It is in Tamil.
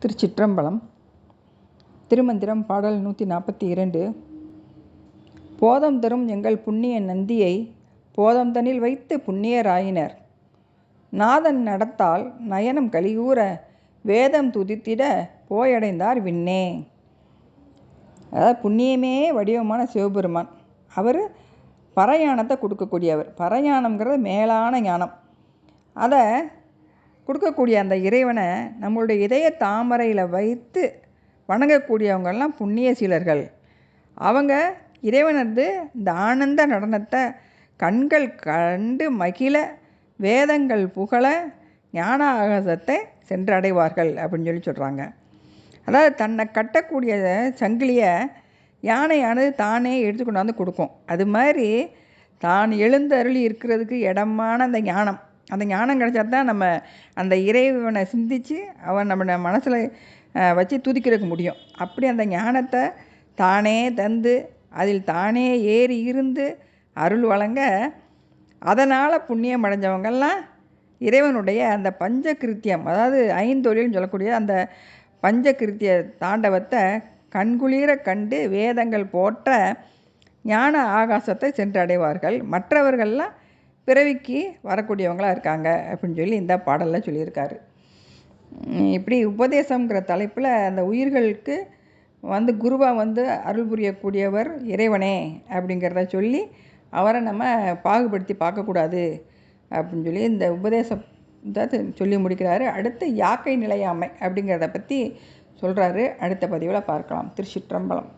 திருச்சிற்றம்பலம் திருமந்திரம் பாடல் நூற்றி நாற்பத்தி இரண்டு போதம் தரும் எங்கள் புண்ணிய நந்தியை போதம் தனில் வைத்து புண்ணியராயினர். நாதன் நடத்தால் நயனம் கலிகூற வேதம் துதித்திட போயடைந்தார் விண்ணே. அதாவது புண்ணியமே வடிவமான சிவபெருமான். அவர் பரயானத்தை கொடுக்கக்கூடியவர். பரயானம்ங்கிறது மேலான ஞானம். அதை கொடுக்கக்கூடிய அந்த இறைவனை நம்மளுடைய இதய தாமரையில் வைத்து வணங்கக்கூடியவங்கெல்லாம் புண்ணிய சீலர்கள் அவங்க இறைவனது இந்த ஆனந்த நடனத்தை கண்கள் கண்டு மகிழ வேதங்கள் புகழ ஞான ஆகாசத்தை சென்றடைவார்கள் அப்படின்னு சொல்லி சொல்கிறாங்க அதாவது தன்னை கட்டக்கூடிய சங்கிலியை யானையானது தானே எடுத்து கொண்டாந்து கொடுக்கும். அது மாதிரி தான் எழுந்தருளி இருக்கிறதுக்கு இடமான அந்த ஞானம். அந்த ஞானம் கிடைச்சா தான் நம்ம அந்த இறைவனை சிந்தித்து அவன் நம்ம மனசில் வச்சு துதிக்கிறதுக்கு முடியும். அப்படி அந்த ஞானத்தை தானே தந்து அதில் தானே ஏறி இருந்து அருள் வழங்க அதனால் புண்ணியம் அடைஞ்சவங்கெல்லாம் இறைவனுடைய அந்த பஞ்சகிருத்தியம் அதாவது ஐந்தொழில்னு சொல்லக்கூடிய அந்த பஞ்சகிருத்திய தாண்டவத்தை கண்குளிர கண்டு வேதங்கள் போற்ற ஞான ஆகாசத்தை சென்றடைவார்கள். மற்றவர்கள்லாம் பிறவிக்கு வரக்கூடியவங்களாக இருக்காங்க அப்படின்னு சொல்லி இந்த பாடலில் சொல்லியிருக்காரு. இப்படி உபதேசங்கிற தலைப்பில் அந்த உயிர்களுக்கு வந்து குருவாக வந்து அருள் புரியக்கூடியவர் இறைவனே அப்படிங்கிறத சொல்லி அவரை நம்ம பாகுபடுத்தி பார்க்கக்கூடாது அப்படின்னு சொல்லி இந்த உபதேசத்தை சொல்லி முடிக்கிறாரு. அடுத்து யாக்கை நிலையாமை அப்படிங்கிறத பற்றி சொல்கிறாரு அடுத்த பதிவில் பார்க்கலாம். திருச்சிற்றம்பலம்.